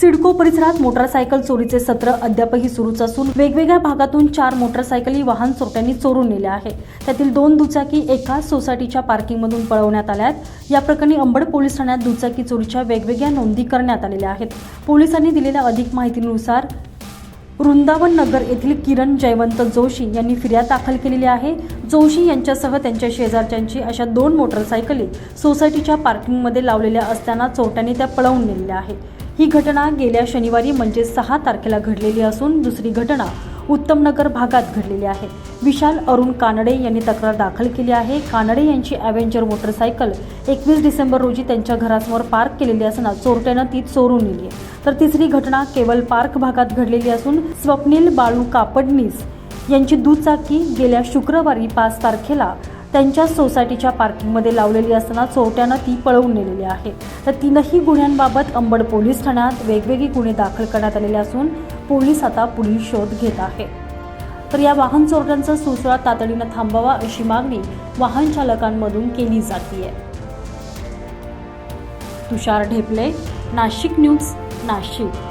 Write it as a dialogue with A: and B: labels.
A: सिडको परिसरात मोटारसायकल चोरीचे सत्र अद्यापही सुरूच असून वेगवेगळ्या भागातून चार मोटारसायकली वाहन चोरट्यांनी चोरून नेल्या आहे त्यातील दोन दुचाकी एकाच सोसायटीच्या पार्किंगमधून पळवण्यात आल्या आहेत. या प्रकरणी अंबड पोलीस ठाण्यात दुचाकी चोरीच्या वेगवेगळ्या नोंदी करण्यात आलेल्या आहेत. पोलिसांनी दिलेल्या अधिक माहितीनुसार वृंदावन नगर येथील किरण जयवंत जोशी यांनी फिर्याद दाखल केलेली आहे. जोशी यांच्यासह त्यांच्या शेजारच्यांची अशा दोन मोटरसायकली सोसायटीच्या पार्किंगमध्ये लावलेल्या असताना चोरट्यांनी त्या पळवून नेलेल्या आहेत. ही घटना गेल्या शनिवारी म्हणजे सहा तारखेला घडलेली असून दुसरी घटना उत्तमनगर भागात घडलेली आहे. विशाल अरुण कानडे यांनी तक्रार दाखल केली आहे. कानडे यांची ॲव्हेंजर मोटरसायकल एकवीस डिसेंबर रोजी त्यांच्या घरासमोर पार्क केलेली असताना चोरट्यानं ती चोरून नेली आहे. तर तिसरी घटना केवळ पार्क भागात घडलेली असून स्वप्नील बाळू कापडनीस यांची दुचाकी गेल्या शुक्रवारी पाच तारखेला त्यांच्या सोसायटीच्या पार्किंगमध्ये लावलेली असताना चोरट्यानं ती पळवून नेलेली आहे. तर तीनही गुन्ह्यांबाबत अंबड पोलीस ठाण्यात वेगवेगळी गुन्हे दाखल करण्यात आलेले असून पोलीस आता पुढील शोध घेत आहे. तर या वाहन चोरट्यांचा सुसळा तातडीनं थांबावा अशी मागणी वाहन चालकांमधून केली जाते तुषार ढेपले नाशिक न्यूज नाशिक.